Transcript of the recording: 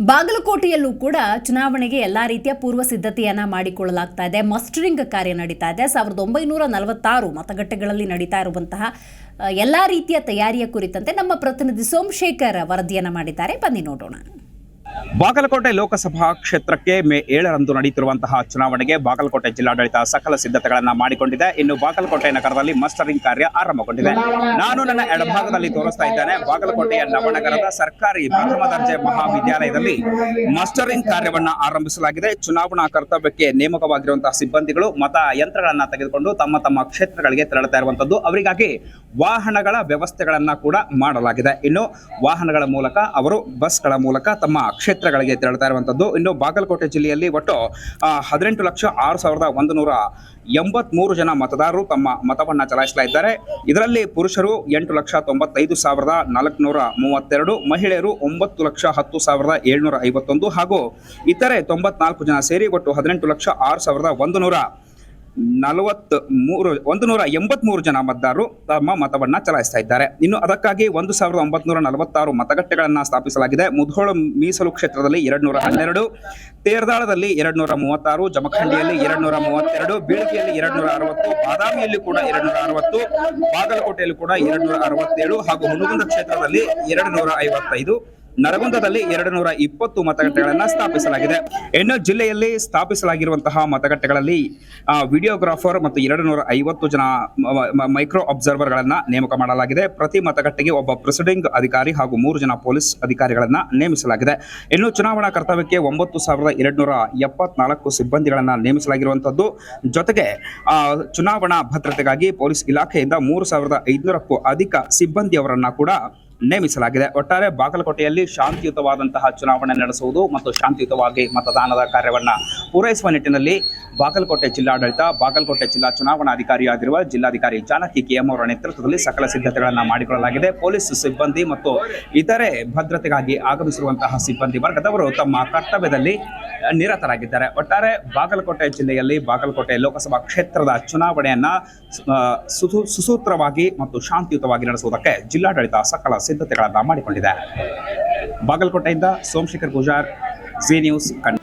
ಬಾಗಲಕೋಟೆಯಲ್ಲೂ ಕೂಡ ಚುನಾವಣೆಗೆ ಎಲ್ಲ ರೀತಿಯ ಪೂರ್ವ ಸಿದ್ಧತೆಯನ್ನ ಮಾಡಿಕೊಳ್ಳಲಾಗ್ತಾ ಇದೆ. ಮಸ್ಟರಿಂಗ್ ಕಾರ್ಯ ನಡೀತಾ ಇದೆ. ಸಾವಿರದ ಒಂಬೈನೂರ ನಲವತ್ತಾರು ಮತಗಟ್ಟೆಗಳಲ್ಲಿ ನಡೀತಾ ಇರುವಂತಹ ಎಲ್ಲ ರೀತಿಯ ತಯಾರಿಯ ಕುರಿತಂತೆ ನಮ್ಮ ಪ್ರತಿನಿಧಿ ಸೋಮಶೇಖರ್ ವರದಿಯನ್ನು ಮಾಡಿದ್ದಾರೆ. ಬನ್ನಿ ನೋಡೋಣ. ಬಾಗಲಕೋಟೆ ಲೋಕಸಭಾ ಕ್ಷೇತ್ರಕ್ಕೆ ಮೇ ಏಳರಂದು ನಡೆಯುತ್ತಿರುವಂತಹ ಚುನಾವಣೆಗೆ ಬಾಗಲಕೋಟೆ ಜಿಲ್ಲಾಡಳಿತ ಸಕಲ ಸಿದ್ಧತೆಗಳನ್ನ ಮಾಡಿಕೊಂಡಿದೆ. ಇನ್ನು ಬಾಗಲಕೋಟೆ ನಗರದಲ್ಲಿ ಮಸ್ಟರಿಂಗ್ ಕಾರ್ಯ ಆರಂಭಗೊಂಡಿದೆ. ನಾನು ನನ್ನ ಎಡಭಾಗದಲ್ಲಿ ತೋರಿಸ್ತಾ ಇದ್ದೇನೆ. ಬಾಗಲಕೋಟೆಯ ನವನಗರದ ಸರ್ಕಾರಿ ಪ್ರಥಮ ದರ್ಜೆ ಮಹಾವಿದ್ಯಾಲಯದಲ್ಲಿ ಮಸ್ಟರಿಂಗ್ ಕಾರ್ಯವನ್ನು ಆರಂಭಿಸಲಾಗಿದೆ. ಚುನಾವಣಾ ಕರ್ತವ್ಯಕ್ಕೆ ನೇಮಕವಾಗಿರುವಂತಹ ಸಿಬ್ಬಂದಿಗಳು ಮತ ಯಂತ್ರಗಳನ್ನ ತೆಗೆದುಕೊಂಡು ತಮ್ಮ ತಮ್ಮ ಕ್ಷೇತ್ರಗಳಿಗೆ ತೆರಳುತ್ತಾ ಇರುವಂತದ್ದು ಅವರಿಗಾಗಿ ವಾಹನಗಳ ವ್ಯವಸ್ಥೆಗಳನ್ನ ಕೂಡ ಮಾಡಲಾಗಿದೆ. ಇನ್ನು ವಾಹನಗಳ ಮೂಲಕ ಅವರು ಬಸ್ಗಳ ಮೂಲಕ ತಮ್ಮ ಕ್ಷೇತ್ರಗಳಿಗೆ ತೆರಳುತ್ತಾ ಇರುವಂತದ್ದು. ಇನ್ನು ಬಾಗಲಕೋಟೆ ಜಿಲ್ಲೆಯಲ್ಲಿ ಒಟ್ಟು ಹದಿನೆಂಟು ಲಕ್ಷ ಆರು ಸಾವಿರದ ಒಂದು ನೂರ ಎಂಬತ್ಮೂರು ಜನ ಮತದಾರರು ತಮ್ಮ ಮತವನ್ನ ಚಲಾಯಿಸ್ತಾ ಇದ್ದಾರೆ. ಇದರಲ್ಲಿ ಪುರುಷರು ಎಂಟು ಲಕ್ಷ ತೊಂಬತ್ತೈದು ಸಾವಿರದ ನಾಲ್ಕುನೂರ ಮೂವತ್ತೆರಡು, ಮಹಿಳೆಯರು ಒಂಬತ್ತು ಲಕ್ಷ ಹತ್ತು ಸಾವಿರದ ಏಳ್ನೂರ ಐವತ್ತೊಂದು ಹಾಗೂ ಇತರೆ ತೊಂಬತ್ನಾಲ್ಕು ಜನ ಸೇರಿ ಒಟ್ಟು ಹದಿನೆಂಟು ಲಕ್ಷ ಆರು ಸಾವಿರದ ಒಂದು ನೂರ ನಲವತ್ತ್ ಮೂರು ಒಂದು ನೂರ ಎಂಬತ್ಮೂರು ಜನ ಮತದಾರರು ತಮ್ಮ ಮತವನ್ನ ಚಲಾಯಿಸ್ತಾ ಇದ್ದಾರೆ. ಇನ್ನು ಅದಕ್ಕಾಗಿ ಒಂದು ಸಾವಿರದ ಒಂಬತ್ನೂರ ನಲವತ್ತಾರು ಮತಗಟ್ಟೆಗಳನ್ನ ಸ್ಥಾಪಿಸಲಾಗಿದೆ. ಮುಧೋಳ ಮೀಸಲು ಕ್ಷೇತ್ರದಲ್ಲಿ ಎರಡ್ ನೂರ ಹನ್ನೆರಡು, ತೇರ್ದಾಳದಲ್ಲಿ ಎರಡ್ ನೂರ ಮೂವತ್ತಾರು, ಜಮಖಂಡಿಯಲ್ಲಿ ಎರಡ್ ನೂರ ಮೂವತ್ತೆರಡು, ಬೀಳಿಗೆಯಲ್ಲಿ ಎರಡ್ ನೂರ ಅರವತ್ತು, ಬಾದಾಮಿಯಲ್ಲಿ ಕೂಡ ಎರಡ್ ನೂರ ಅರವತ್ತು, ಬಾಗಲಕೋಟೆಯಲ್ಲಿ ಕೂಡ ಎರಡ್ ನೂರ ಅರವತ್ತೇಳು ಹಾಗೂ ಹುಣಗುಂದ ಕ್ಷೇತ್ರದಲ್ಲಿ ಎರಡು ನೂರ ಐವತ್ತೈದು. ನರಗುಂದದಲ್ಲಿ ಎರಡು ನೂರ ಇಪ್ಪತ್ತು ಮತಗಟ್ಟೆಗಳನ್ನ ಸ್ಥಾಪಿಸಲಾಗಿದೆ. ಇನ್ನು ಜಿಲ್ಲೆಯಲ್ಲಿ ಸ್ಥಾಪಿಸಲಾಗಿರುವಂತಹ ಮತಗಟ್ಟೆಗಳಲ್ಲಿ ವಿಡಿಯೋಗ್ರಾಫರ್ ಮತ್ತು ಎರಡು ನೂರ ಐವತ್ತು ಜನ ಮೈಕ್ರೋ ಮೈಕ್ರೋ ಅಬ್ಸರ್ವರ್ಗಳನ್ನ ನೇಮಕ ಮಾಡಲಾಗಿದೆ. ಪ್ರತಿ ಮತಗಟ್ಟೆಗೆ ಒಬ್ಬ ಪ್ರೆಸಿಡಿಂಗ್ ಅಧಿಕಾರಿ ಹಾಗೂ ಮೂರು ಜನ ಪೊಲೀಸ್ ಅಧಿಕಾರಿಗಳನ್ನ ನೇಮಿಸಲಾಗಿದೆ. ಇನ್ನು ಚುನಾವಣಾ ಕರ್ತವ್ಯಕ್ಕೆ ಒಂಬತ್ತು ಸಾವಿರದ ಎರಡ್ನೂರ ಎಪ್ಪತ್ನಾಲ್ಕು ಸಿಬ್ಬಂದಿಗಳನ್ನ ನೇಮಿಸಲಾಗಿರುವಂತದ್ದು ಜೊತೆಗೆ ಚುನಾವಣಾ ಭದ್ರತೆಗಾಗಿ ಪೊಲೀಸ್ ಇಲಾಖೆಯಿಂದ ಮೂರು ಸಾವಿರದ ಐದುನೂರಕ್ಕೂ ಅಧಿಕ ಸಿಬ್ಬಂದಿಯವರನ್ನ ಕೂಡ ನೇಮಿಸಲಾಗಿದೆ. ಒಟ್ಟಾರೆ ಬಾಗಲಕೋಟೆಯಲ್ಲಿ ಶಾಂತಿಯುತವಾದಂತಹ ಚುನಾವಣೆ ನಡೆಸುವುದು ಮತ್ತು ಶಾಂತಿಯುತವಾಗಿ ಮತದಾನದ ಕಾರ್ಯವನ್ನ ಪೂರೈಸುವ ನಿಟ್ಟಿನಲ್ಲಿ ಬಾಗಲಕೋಟೆ ಜಿಲ್ಲಾಡಳಿತ, ಬಾಗಲಕೋಟೆ ಜಿಲ್ಲಾ ಚುನಾವಣಾಧಿಕಾರಿಯಾಗಿರುವ ಜಿಲ್ಲಾಧಿಕಾರಿ ಜಾನಕಿ ಕೆಎಂ ಅವರ ನೇತೃತ್ವದಲ್ಲಿ ಸಕಲ ಸಿದ್ಧತೆಗಳನ್ನು ಮಾಡಿಕೊಳ್ಳಲಾಗಿದೆ. ಪೊಲೀಸ್ ಸಿಬ್ಬಂದಿ ಮತ್ತು ಇತರೆ ಭದ್ರತೆಗಾಗಿ ಆಗಮಿಸಿರುವಂತಹ ಸಿಬ್ಬಂದಿ ವರ್ಗದವರು ತಮ್ಮ ಕರ್ತವ್ಯದಲ್ಲಿ ನಿರತರಾಗಿದ್ದಾರೆ. ಒಟ್ಟಾರೆ ಬಾಗಲಕೋಟೆ ಜಿಲ್ಲೆಯಲ್ಲಿ ಬಾಗಲಕೋಟೆ ಲೋಕಸಭಾ ಕ್ಷೇತ್ರದ ಚುನಾವಣೆಯನ್ನ ಸುಸೂತ್ರವಾಗಿ ಮತ್ತು ಶಾಂತಿಯುತವಾಗಿ ನಡೆಸುವುದಕ್ಕೆ ಜಿಲ್ಲಾಡಳಿತ ಸಕಲ ಸಿದ್ಧತೆಗಳನ್ನು ಮಾಡಿಕೊಂಡಿದೆ. ಬಾಗಲಕೋಟೆಯಿಂದ Somashekhar Gujar Zee news Kannada.